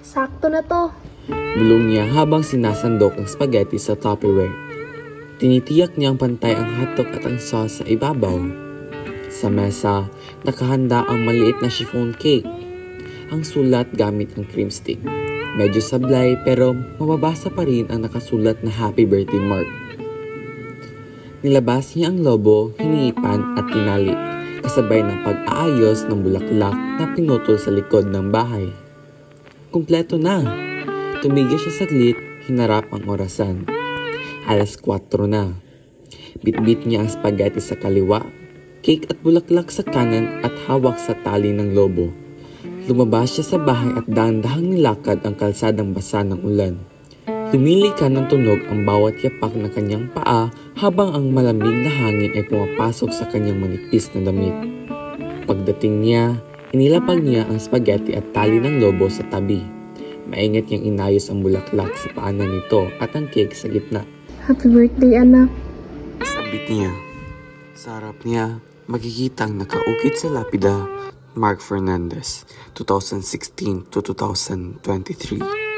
Sakto na to. Bulong niya habang sinasandok ang spaghetti sa Tupperware. Tinitiyak niyang pantay ang hotdog at ang sauce sa ibabaw. Sa mesa, nakahanda ang maliit na chiffon cake. Ang sulat gamit ang cream stick. Medyo sablay pero mababasa pa rin ang nakasulat na happy birthday mark. Nilabas niya ang lobo, hinipan at tinali, kasabay ng pag-aayos ng bulaklak na pinutol sa likod ng bahay. Kumpleto na! Tumigil siya saglit, hinarap ang orasan. Alas 4 na. Bitbit niya ang spaghetti sa kaliwa, cake at bulaklak sa kanan at hawak sa tali ng lobo. Lumabas siya sa bahay at dahan-dahang nilakad ang kalsadang basa ng ulan. Lumilika ng tunog ang bawat yapak ng kanyang paa habang ang malamig na hangin ay pumapasok sa kanyang manipis na damit. Pagdating niya, inilapag niya ang spaghetti at tali ng lobo sa tabi. Maingat niyang inayos ang bulaklak sa paanan nito at ang cake sa gitna. Happy birthday, anak. Sabit niya. Sa harap niya, makikitang nakaukit sa lapida, Mark Fernandez, 2016 to 2023.